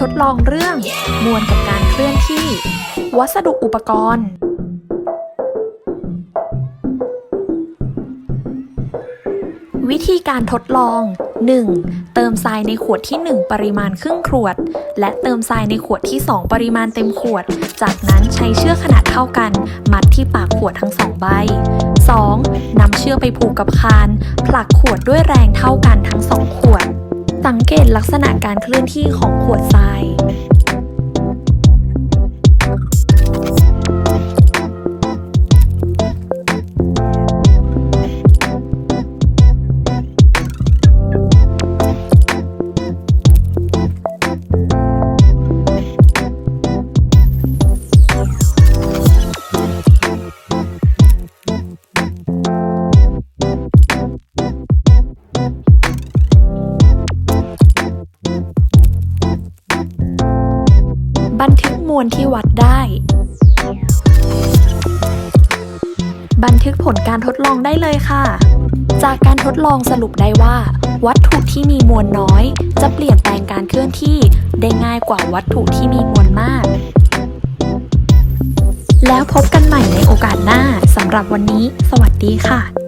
ทดลองเรื่อง มวลกับการเคลื่อนที่ วัสดุอุปกรณ์ วิธีการทดลอง 1. เติมทรายในขวดที่ 1 ปริมาณครึ่งขวด และเติมทรายในขวดที่ 2 ปริมาณเต็มขวด จากนั้นใช้เชือกขนาดเท่ากัน มัดที่ปากขวดทั้งสองใบ 2. นำเชือกไปผูกกับคาน ผลักขวดด้วยแรงเท่ากันทั้งสอง สังเกตลักษณะการเคลื่อนที่ของขวดทราย บันทึกมวลที่วัดได้ บันทึกผลการทดลองได้เลยค่ะ จากการทดลองสรุปได้ว่า วัตถุที่มีมวลน้อย จะเปลี่ยนแปลงการเคลื่อนที่ได้ง่ายกว่าวัตถุที่มีมวลมาก แล้วพบกันใหม่ในโอกาสหน้าสำหรับวันนี้ สวัสดีค่ะ